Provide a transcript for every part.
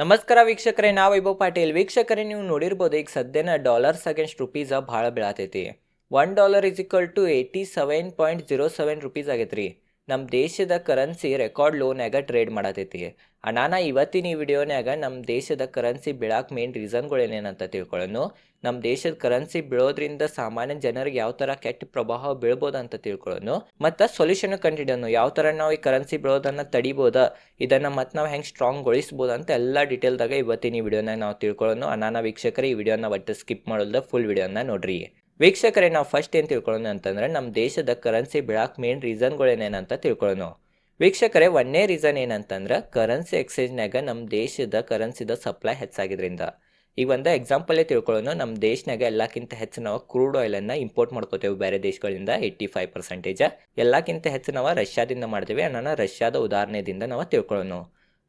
ನಮಸ್ಕಾರ ವೀಕ್ಷಕರೇ ನಾ ವೈಭವ್ ಪಾಟೀಲ್. ವೀಕ್ಷಕರೇ, ನೀವು ನೋಡಿರ್ಬೋದು ಈಗ ಸದ್ಯನ ಡಾಲರ್ಸ್ ಅಗೇನ್ಸ್ಟ್ ರುಪೀಸ ಭಾಳ ಬೀಳತೈತಿ. One dollar is equal to eighty seven point zero seven rupees ಆಗೈತೆ ರೀ ನಮ್ಮ ದೇಶದ ಕರೆನ್ಸಿ ರೆಕಾರ್ಡ್ ಲೋನ್ಯಾಗ ಟ್ರೇಡ್ ಮಾಡತೈತಿ. ಅಣ್ಣ ಇವತ್ತಿನ ಈ ವಿಡಿಯೋನ್ಯಾಗ ನಮ್ಮ ದೇಶದ ಕರೆನ್ಸಿ ಬೀಳಾಕ ಮೇನ್ ರೀಸನ್ಗಳು ಏನೇನಂತ ತಿಳ್ಕೊಳ್ಳೋನು. ನಮ್ಮ ದೇಶದ ಕರೆನ್ಸಿ ಬೀಳೋದ್ರಿಂದ ಸಾಮಾನ್ಯ ಜನರಿಗೆ ಯಾವ ಥರ ಕೆಟ್ಟ ಪ್ರಭಾವ ಬೀಳ್ಬೋದು ಅಂತ ತಿಳ್ಕೊಳ್ಳೋನು. ಮತ್ತು ಸೊಲ್ಯೂಷನ್ ಕಂಡಿಡೋನು ಯಾವ ಥರ ನಾವು ಈ ಕರೆನ್ಸಿ ಬೀಳೋದನ್ನು ತಡಿಬೋದ? ಇದನ್ನು ಮತ್ತು ನಾವು ಹೆಂಗೆ ಸ್ಟ್ರಾಂಗ್ಗೊಳಿಸ್ಬೋದು ಅಂತ ಎಲ್ಲ ಡೀಟೇಲ್ದಾಗ ಇವತ್ತಿನ ಈ ವಿಡಿಯೋನಾಗ ನಾವು ತಿಳ್ಕೊಳ್ಳೋನು. ಅನಾನ ವೀಕ್ಷಕರು, ಈ ವಿಡಿಯೋನ ಒಟ್ಟು ಸ್ಕಿಪ್ ಮಾಡೋದ ಫುಲ್ ವಿಡಿಯೋನ ನೋಡ್ರಿ. ವೀಕ್ಷಕರೇ, ನಾವು ಫಸ್ಟ್ ಏನು ತಿಳ್ಕೊಳ್ಳೋಣ ಅಂತಂದ್ರೆ ನಮ್ಮ ದೇಶದ ಕರೆನ್ಸಿ ಬೀಳಾಕ ಮೇನ್ ಅಂತ ತಿಳ್ಕೊಳ್ಳೋಣ. ವೀಕ್ಷಕರೇ, ಒಂದೇ ರೀಸನ್ ಏನಂತಂದ್ರೆ ಕರೆನ್ಸಿ ಎಕ್ಸ್ಚೇಂಜ್ನಾಗ ನಮ್ಮ ದೇಶದ ಕರೆನ್ಸಿದ ಸಪ್ಲೈ ಹೆಚ್ಚಾಗಿದ್ರಿಂದ. ಈಗ ಒಂದು ಎಕ್ಸಾಂಪಲೇ ತಿಳ್ಕೊಳ್ಳೋಣ. ನಮ್ಮ ದೇಶನಾಗ ಎಲ್ಲಕ್ಕಿಂತ ಹೆಚ್ಚು ನಾವು ಕ್ರೂಡ್ ಆಯಿಲನ್ನು ಇಂಪೋರ್ಟ್ ಮಾಡ್ಕೋತೇವೆ ಬೇರೆ ದೇಶಗಳಿಂದ ಏಯ್ಟಿ ಫೈವ್ ಪರ್ಸೆಂಟೇಜ್ ಎಲ್ಲಕ್ಕಿಂತ ಹೆಚ್ಚು ನಾವು ರಷ್ಯಾದಿಂದ ಮಾಡ್ತೇವೆ. ನಾನು ರಷ್ಯಾದ ಉದಾಹರಣೆಯಿಂದ ನಾವು ತಿಳ್ಕೊಳ್ಳೋಣ.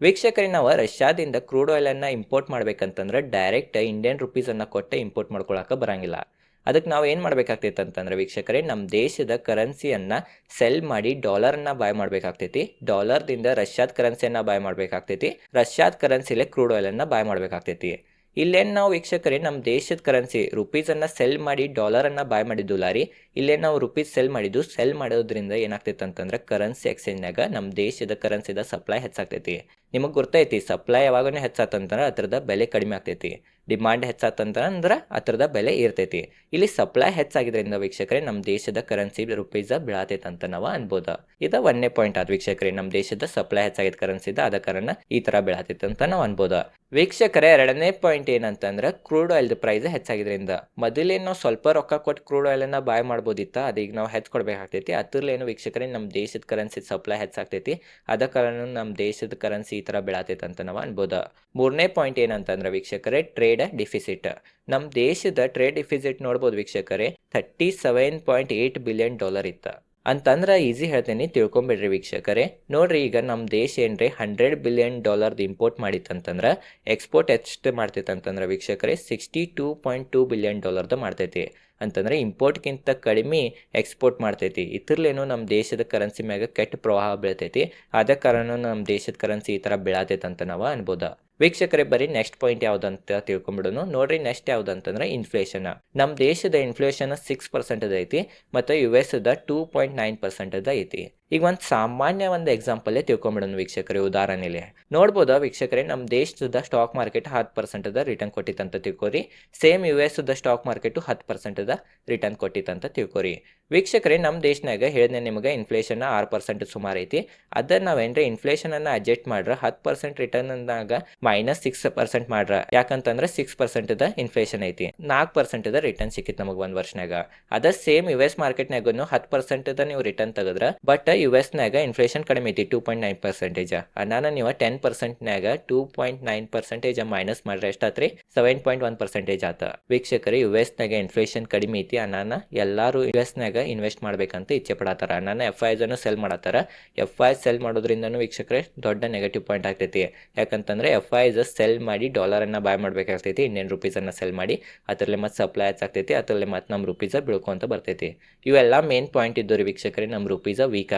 ವೀಕ್ಷಕರೇ, ನಾವು ರಷ್ಯಾದಿಂದ ಕ್ರೂಡ್ ಆಯಿಲನ್ನು ಇಂಪೋರ್ಟ್ ಮಾಡ್ಬೇಕಂತಂದ್ರೆ ಡೈರೆಕ್ಟ್ ಇಂಡಿಯನ್ ರುಪೀಸನ್ನು ಕೊಟ್ಟೆ ಇಂಪೋರ್ಟ್ ಮಾಡ್ಕೊಳಕ್ಕೆ ಬರಂಗಿಲ್ಲ. ಅದಕ್ಕೆ ನಾವು ಏನು ಮಾಡಬೇಕಾಗ್ತೈತೆ ಅಂತಂದ್ರೆ ವೀಕ್ಷಕರೇ ನಮ್ಮ ದೇಶದ ಕರೆನ್ಸಿಯನ್ನು ಸೆಲ್ ಮಾಡಿ ಡಾಲರ್ನ ಬಾಯ್ ಮಾಡಬೇಕಾಗ್ತೈತಿ. ಡಾಲರ್ದಿಂದ ರಷ್ಯಾದ ಕರೆನ್ಸಿಯನ್ನು ಬಾಯ್ ಮಾಡಬೇಕಾಗ್ತೈತಿ. ರಷ್ಯಾದ ಕರೆನ್ಸಿಲೇ ಕ್ರೂಡ್ ಆಯಿಲನ್ನು ಬಾಯ್ ಮಾಡಬೇಕಾಗ್ತೈತಿ. ಇಲ್ಲೇನು ನಾವು ವೀಕ್ಷಕರೇ ನಮ್ಮ ದೇಶದ ಕರೆನ್ಸಿ ರುಪೀಸನ್ನು ಸೆಲ್ ಮಾಡಿ ಡಾಲರನ್ನು ಬಾಯ್ ಮಾಡಿದ್ದು ಲಾರಿ, ಇಲ್ಲೇನು ನಾವು ರುಪೀಸ್ ಸೆಲ್ ಮಾಡಿದ್ದು ಸೆಲ್ ಮಾಡೋದ್ರಿಂದ ಏನಾಗ್ತೈತೆ ಅಂತಂದ್ರೆ ಕರೆನ್ಸಿ ಎಕ್ಸ್ಚೇಂಜ್ನಾಗ ನಮ್ಮ ದೇಶದ ಕರೆನ್ಸಿದ ಸಪ್ಲೈ ಹೆಚ್ಚಾಗ್ತೈತಿ. ನಿಮಗೆ ಗೊತ್ತೈತಿ ಸಪ್ಲೈ ಯಾವಾಗೂ ಹೆಚ್ಚಾತಂತಂದ್ರೆ ಅದ್ರದ ಬೆಲೆ ಕಡಿಮೆ ಆಗ್ತೈತಿ. ಡಿಮಾಂಡ್ ಹೆಚ್ಚಾತಂತಂದ್ರೆ ಅಂದ್ರೆ ಅದ್ರದ ಬೆಲೆ ಇರ್ತೈತಿ ಇಲ್ಲಿ ಸಪ್ಲೈ ಹೆಚ್ಚಾಗಿದ್ರಿಂದ ವೀಕ್ಷಕರೇ ನಮ್ಮ ದೇಶದ ಕರೆನ್ಸಿ ರುಪೀಸ ಬೀಳತೈತೆ ಅಂತ ನಾವು ಅನ್ಬೋದು. ಇದು ಒಂದನೇ ಪಾಯಿಂಟ್ ಆದ ವೀಕ್ಷಕರೇ ನಮ್ಮ ದೇಶದ ಸಪ್ಲೈ ಹೆಚ್ಚಾಗಿದ್ದ ಕರೆನ್ಸಿದ ಆದ ಕಾರಣ ಈ ಥರ ಬೀಳತೈತೆ ಅಂತ ನಾವು ಅನ್ಬೋದು. ವೀಕ್ಷಕರೇ, ಎರಡನೇ ಪಾಯಿಂಟ್ ಏನಂತಂದ್ರೆ ಕ್ರೂಡ್ ಆಯಿಲ್ದು ಪ್ರೈಸ್ ಹೆಚ್ಚಾಗಿದ್ರಿಂದ. ಮೊದಲೇನು ಸ್ವಲ್ಪ ರೊಕ್ಕ ಕೊಟ್ಟು ಕ್ರೂಡ್ ಆಯಿಲನ್ನು ಬಾಯ್ ಮಾಡ್ಬೋದಿತ್ತ, ಅದೀಗ ನಾವು ಹೆಚ್ಚು ಕೊಡಬೇಕಾಗ್ತೈತಿ ಅದ್ರಲ್ಲೇನು ವೀಕ್ಷಕರೇ ನಮ್ಮ ದೇಶದ ಕರೆನ್ಸಿ ಸಪ್ಲೈ ಹೆಚ್ಚಾಗ್ತೈತಿ. ಅದ ಕಾರಣ ನಮ್ಮ ದೇಶದ ಕರೆನ್ಸಿ ಈ ಥರ ಬೆಳಾತೈತೆ ಅಂತ ನಾವು ಅನ್ಬೋದು. ಮೂರನೇ ಪಾಯಿಂಟ್ ಏನಂತಂದ್ರೆ ವೀಕ್ಷಕರೇ ಟ್ರೇಡ್ ಡಿಫಿಸಿಟ್ ನಮ್ಮ ದೇಶದ ಟ್ರೇಡ್ ಡಿಫಿಸಿಟ್ ನೋಡ್ಬೋದು ವೀಕ್ಷಕರೇ thirty seven point eight billion dollar ಇತ್ತು. ಅಂತಂದ್ರೆ ಈಸಿ ಹೇಳ್ತೀನಿ, ತಿಳ್ಕೊಂಬಿಡ್ರಿ ವೀಕ್ಷಕರೇ. ನೋಡ್ರಿ, ಈಗ ನಮ್ಮ ದೇಶ ಏನ್ರಿ ಹಂಡ್ರೆಡ್ ಬಿಲಿಯನ್ ಡಾಲರ್ದು ಇಂಪೋರ್ಟ್ ಮಾಡಿತ್ತಂತಂದ್ರೆ ಎಕ್ಸ್ಪೋರ್ಟ್ ಎಷ್ಟು ಮಾಡ್ತೈತೆ ಅಂತಂದ್ರೆ ವೀಕ್ಷಕರೇ sixty two point two billion ಡಾಲರ್ದು ಮಾಡ್ತೈತಿ. ಅಂತಂದ್ರೆ ಇಂಪೋರ್ಟ್ಗಿಂತ ಕಡಿಮೆ ಎಕ್ಸ್ಪೋರ್ಟ್ ಮಾಡ್ತೈತಿ. ಇದ್ರಲ್ಲೇನೋ ನಮ್ಮ ದೇಶದ ಕರೆನ್ಸಿ ಮ್ಯಾಗ ಕೆಟ್ಟ ಪ್ರವಾಹ ಬೀಳ್ತೈತಿ. ಆದ ಕಾರಣ ನಮ್ಮ ದೇಶದ ಕರೆನ್ಸಿ ಈ ಥರ ಬೀಳತೈತೆ ಅಂತ ನಾವು ಅನ್ಬೋದ. ವೀಕ್ಷಕರೇ, ಬರೀ ನೆಕ್ಸ್ಟ್ ಪಾಯಿಂಟ್ ಯಾವ್ದಂತ ತಿಳ್ಕೊಂಬಿಡೋನು. ನೋಡ್ರಿ ನೆಕ್ಸ್ಟ್ ಯಾವ್ದಂತಂದ್ರೆ ಇನ್ಫ್ಲೇಷನ್ ನಮ್ಮ ದೇಶದ ಇನ್ಫ್ಲೇಷನ್ ಸಿಕ್ಸ್ ಪರ್ಸೆಂಟ್ ಐತಿ ಮತ್ತು U S two point nine percent ಐತಿ ಈಗ ಒಂದು ಸಾಮಾನ್ಯ ಒಂದು ಎಕ್ಸಾಂಪಲ್ಲೇ ತಿಳ್ಕೊಂಬಿಡೋಣ ವೀಕ್ಷಕರೇ, ಉದಾಹರಣೆಲಿ. ನೋಡ್ಬೋದು ವೀಕ್ಷಕರೇ ನಮ್ಮ ದೇಶದ ಸ್ಟಾಕ್ ಮಾರ್ಕೆಟ್ ಹತ್ತು ಪರ್ಸೆಂಟ್ ಅದ ರಿಟರ್ನ್ ಕೊಟ್ಟಿತ್ತಂತ ತಿಳ್ಕೊರಿ. Same U S stock market ಹತ್ತು ಪರ್ಸೆಂಟ್ ಅದ ರಿಟರ್ನ್ ಕೊಟ್ಟಿತ್ತಂತ ತಿಳ್ಕೊರಿ. ವೀಕ್ಷಕರೇ ನಮ್ಮ ದೇಶನಾಗ ಹೇಳಿದೆ ನಿಮಗೆ ಇನ್ಫ್ಲೇಷನ್ ಆರು ಪರ್ಸೆಂಟ್ ಸುಮಾರು ಐತಿ. ಅದನ್ನ ನಾವೇನ್ರಿ ಇನ್ಫ್ಲೇಷನನ್ನು ಅಡ್ಜಸ್ಟ್ ಮಾಡ್ರೆ, ಹತ್ತು ಪರ್ಸೆಂಟ್ ರಿಟರ್ನ್ ಅಂದಾಗ ಮೈನಸ್ ಸಿಕ್ಸ್ ಪರ್ಸೆಂಟ್ ಮಾಡ್ರ. ಯಾಕಂತಂದ್ರೆ ಸಿಕ್ಸ್ ಪರ್ಸೆಂಟ್ ದ ಇನ್ಫ್ಲೇಷನ್ ಐತಿ. ನಾಲ್ಕು ಪರ್ಸೆಂಟ್ ದ ರಿಟರ್ನ್ ಸಿಕ್ಕಿತ್ತು ನಮಗೆ ಒಂದು ವರ್ಷನಾಗ ಅದ ಸೇಮ್ ಯು ಎಸ್ ಮಾರ್ಕೆಟ್ನಾಗೂ ಹತ್ತು ಪರ್ಸೆಂಟ್ ದ ನೀವು ರಿಟರ್ನ್ ತೆಗೆದ್ರ ಬಟ್ ಯು ಎಸ್ನಾಗ ಇನ್ಫ್ಲೇಷನ್ ಕಡಿಮೆ ಐತಿ ಟೂ ಪಾಯಿಂಟ್ ನೈನ್ ಪರ್ಸೆಂಟೇಜ್ ನಾನು ನೀವು ten ಪರ್ಸೆಂಟ್ನಾಗ two point nine percentage minus ಮಾಡ್ರೆ ಎಷ್ಟಾತ್ರಿ? ಸೆವೆನ್ ಪಾಯಿಂಟ್ ಒನ್ ಪರ್ಸೆಂಟೇಜ್ ಆತ. ವೀಕ್ಷಕರು ಯು ಎಸ್ನಾಗ ಇನ್ಫ್ಲೇಷನ್ ಕಡಿಮೆ ಐತಿ ಅನಾನ ಎಲ್ಲರೂ ಯು ಎಸ್ನಾಗ ಇನ್ವೆಸ್ಟ್ ಮಾಡ್ಬೇಕಂತ ಇಚ್ಛೆ ಪಡತ್ತಾರ ನಾನು ಎಫ್ ಐಸನ್ನು ಸೆಲ್ ಮಾಡತ್ತಾರ ಎಫ್ ಐ ಸೆಲ್ ಮಾಡೋದ್ರಿಂದನೂ ವೀಕ್ಷಕರೇ ದೊಡ್ಡ ನೆಗೆಟಿವ್ ಪಾಯಿಂಟ್ ಆಗ್ತೈತಿ. ಯಾಕಂತಂದ್ರೆ ಎಫ್ ಐ ಸೆಲ್ ಮಾಡಿ ಡಾಲರನ್ನು ಬಾಯ್ ಮಾಡಬೇಕಾಗ್ತೈತಿ ಇಂಡಿಯನ್ ಅನ್ನ ಸೆಲ್ ಮಾಡಿ, ಅದರಲ್ಲಿ ಮತ್ತೆ ಸಪ್ಲೈ ಹೆಚ್ಚಾಗ್ತೈತಿ ಅದರಲ್ಲಿ ಮತ್ತೆ ನಮ್ಮ ರುಪೀಸ ಬೀಳ್ಕೊಂತ ಬರ್ತೈತಿ. ಇವೆಲ್ಲ ಮೇನ್ ಪಾಯಿಂಟ್ ಇದ್ದವ್ರಿ ವೀಕ್ಷಕರೇ ನಮ್ಮ ರುಪೀಸ್ ವೀಕ್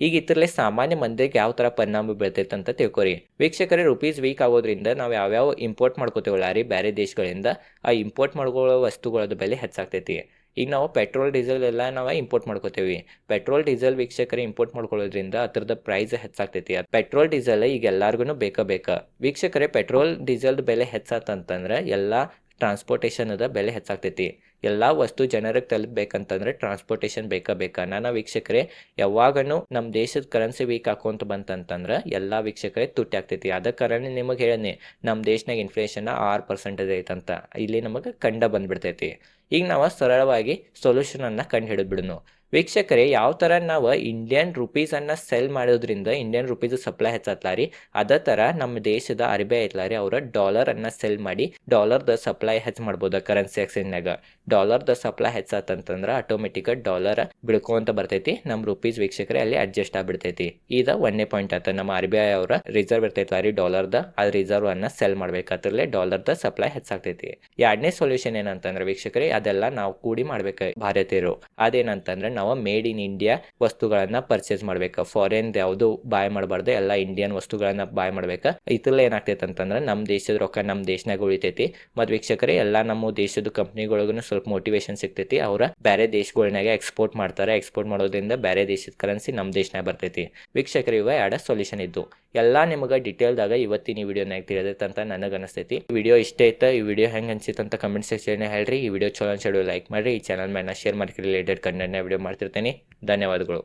ಈಗ ಇತರಲೆ ಸಾಮಾನ್ಯ ಮಂದಿಗೆ ಯಾವ ಥರ ಪರಿಣಾಮ ಬೀಳ್ತೈತೆ ಅಂತ ತಿಳ್ಕೊರಿ. ವೀಕ್ಷಕರೇ, ರುಪೀಸ್ ವೀಕ್ ಆಗೋದ್ರಿಂದ ನಾವು ಯಾವ್ಯಾವ ಇಂಪೋರ್ಟ್ ಮಾಡ್ಕೋತೇವಲ್ಲ ರೀ ಬೇರೆ ದೇಶಗಳಿಂದ, ಆ ಇಂಪೋರ್ಟ್ ಮಾಡ್ಕೊಳ್ಳೋ ವಸ್ತುಗಳದ ಬೆಲೆ ಹೆಚ್ಚಾಗ್ತೈತಿ. ಈಗ ನಾವು ಪೆಟ್ರೋಲ್ ಡೀಸೆಲ್ ಎಲ್ಲ ನಾವು ಇಂಪೋರ್ಟ್ ಮಾಡ್ಕೋತೇವೆ. ಪೆಟ್ರೋಲ್ ಡೀಸೆಲ್ ವೀಕ್ಷಕರೇ ಇಂಪೋರ್ಟ್ ಮಾಡ್ಕೊಳ್ಳೋದ್ರಿಂದ ಅದ್ರದ್ದು ಪ್ರೈಸ್ ಹೆಚ್ಚಾಗ್ತೈತಿ. ಪೆಟ್ರೋಲ್ ಡೀಸೆಲ್ ಈಗ ಎಲ್ಲರಿಗೂ ಬೇಕಾ ಬೇಕಾ? ವೀಕ್ಷಕರೇ ಪೆಟ್ರೋಲ್ ಡೀಸೆಲ್ದು ಬೆಲೆ ಹೆಚ್ಚಾತಂತಂದ್ರೆ ಎಲ್ಲ ಟ್ರಾನ್ಸ್ಪೋರ್ಟೇಷನ್ ಅದ ಬೆಲೆ ಹೆಚ್ಚಾಗ್ತೈತಿ. ಎಲ್ಲ ವಸ್ತು ಜನರಿಗೆ ತಲುಪಬೇಕಂತಂದ್ರೆ ಟ್ರಾನ್ಸ್ಪೋರ್ಟೇಷನ್ ಬೇಕಾ ಬೇಕಾ? ನಾನು ವೀಕ್ಷಕರೇ, ಯಾವಾಗನು ನಮ್ಮ ದೇಶದ ಕರೆನ್ಸಿ ವೀಕ್ ಹಾಕೊಂತ ಬಂತಂತಂದ್ರೆ ಎಲ್ಲ ವೀಕ್ಷಕರೇ ತುಟ್ಟಿ ಆಗ್ತೈತಿ. ಅದ ಕಾರಣ ನಿಮಗೆ ಹೇಳಿನಿ ನಮ್ಮ ದೇಶನಾಗ ಇನ್ಫ್ಲೇಷನ್ ಆರು ಪರ್ಸೆಂಟೇಜ್ ಐತಂತ. ಇಲ್ಲಿ ನಮಗೆ ಕಂಡ ಬಂದ್ಬಿಡ್ತೈತಿ. ಈಗ ನಾವು ಸರಳವಾಗಿ ಸೊಲ್ಯೂಷನನ್ನು ಕಂಡು ಹಿಡಿದ್ಬಿಡೋನು ವೀಕ್ಷಕರೇ, ಯಾವ ಥರ ನಾವು ಇಂಡಿಯನ್ ರುಪೀಸನ್ನು ಸೆಲ್ ಮಾಡೋದ್ರಿಂದ ಇಂಡಿಯನ್ ರುಪೀಸ್ ಸಪ್ಲೈ ಹೆಚ್ಚತ್ಲ ರೀ ಅದೇ ಥರ ನಮ್ಮ ದೇಶದ ಆರ್ ಬಿ ಐ ಐತ್ಲ ರೀ ಅವರ ಡಾಲರನ್ನು ಸೆಲ್ ಮಾಡಿ ಡಾಲರ್ದ ಸಪ್ಲೈ ಹೆಚ್ಚು ಮಾಡ್ಬೋದು ಕರೆನ್ಸಿ ಎಕ್ಸ್ಚೇಂಜ್ನಾಗ ಡಾಲರ್ದ ಸಪ್ಲೈ ಹೆಚ್ಚಾತಂತಂದ್ರೆ ಆಟೋಮೆಟಿಕ್ ಡಾಲರ್ ಬಿಳ್ಕೊಂತ ಬರ್ತೈತಿ ನಮ್ಮ ರುಪೀಸ್ ವೀಕ್ಷಕರೇ ಅಲ್ಲಿ ಅಡ್ಜಸ್ಟ್ ಆಗ್ಬಿಡ್ತೈತಿ. ಈಗ ಒಂದೇ ಪಾಯಿಂಟ್ ಆತ, ನಮ್ಮ ಆರ್ ಬಿ ಐ ಅವರ ರಿಸರ್ವ್ ಇರ್ತೈತಲ್ಲ ರೀ ಡಾಲರ್ದ ಆ ರಿಸರ್ವ್ ಅನ್ನು ಸೆಲ್ ಮಾಡ್ಬೇಕಾದ್ರಲ್ಲೇ ಡಾಲರ್ದ ಸಪ್ಲೈ ಹೆಚ್ಚಾಗ್ತೈತಿ. ಎರಡನೇ ಸೊಲ್ಯೂಷನ್ ಏನಂತಂದ್ರೆ ವೀಕ್ಷಕರೇ, ಅದೆಲ್ಲ ನಾವು ಕೂಡಿ ಮಾಡ್ಬೇಕು ಭಾರತೀಯರು. ಅದೇನಂತಂದ್ರೆ ನಾವು ಮೇಡ್ ಇನ್ ಇಂಡಿಯಾ ವಸ್ತುಗಳನ್ನ ಪರ್ಚೇಸ್ ಮಾಡ್ಬೇಕು. ಫಾರಿನ್ ಯಾವುದು ಬಾಯ್ ಮಾಡಬಾರ್ದು, ಎಲ್ಲ ಇಂಡಿಯನ್ ವಸ್ತುಗಳನ್ನ ಬಾಯ್ ಮಾಡ್ಬೇಕು. ಇದ್ರಲ್ಲಿ ಏನಾಗ್ತೈತೆ ಅಂತಂದ್ರೆ ನಮ್ಮ ದೇಶದ ರೊಕ್ಕ ನಮ್ಮ ದೇಶನಾಗ ಉಳಿತೈತಿ. ಮತ್ತು ವೀಕ್ಷಕರೇ, ಎಲ್ಲ ನಮ್ಮ ದೇಶದ ಕಂಪ್ನಿಗಳಿಗೂ ಸ್ವಲ್ಪ ಮೋಟಿವೇಶನ್ ಸಿಗ್ತೈತಿ. ಅವರ ಬೇರೆ ದೇಶಗಳನ್ನಾಗ ಎಕ್ಸ್ಪೋರ್ಟ್ ಮಾಡ್ತಾರೆ. ಎಕ್ಸ್ಪೋರ್ಟ್ ಮಾಡೋದ್ರಿಂದ ಬೇರೆ ದೇಶದ ಕರೆನ್ಸಿ ನಮ್ಮ ದೇಶನಾಗ ಬರ್ತೈತಿ. ವೀಕ್ಷಕರು, ಇವ ಎರಡ ಸೊಲ್ಯೂಷನ್ ಇದ್ದು. ಎಲ್ಲ ನಿಮಗೆ ಡೀಟೇಲ್ದಾಗ ಇವತ್ತಿನ ಈ ವಿಡಿಯೋನಾಗ ತಿಳಿದೈತೆ ಅಂತ ನನಗೆ ಅನಿಸ್ತೈತಿ. ವಿಡಿಯೋ ಇಷ್ಟ ಐತೆ ಈ ವಿಡಿಯೋ ಹೆಂಗೆ ಅನಿಸಿತ್ತು ಅಂತ ಕಮೆಂಟ್ ಸೆಕ್ಷನ್ ಹೇಳ್ರಿ. ಈ ವಿಡಿಯೋ ಚಲೋ ಅನ್ಸಿಡು ಲೈಕ್ ಮಾಡಿರಿ. ಈ ಚಾನಲ್ ಮೇಲೆ ಶೇರ್ ಮಾರ್ಕೆಟ್ ರಿಲೇಟೆಡ್ ಕಂಟೆಂಟ್ನ ವಿಡಿಯೋ ಮಾಡ್ತಿರ್ತೀನಿ. ಧನ್ಯವಾದಗಳು.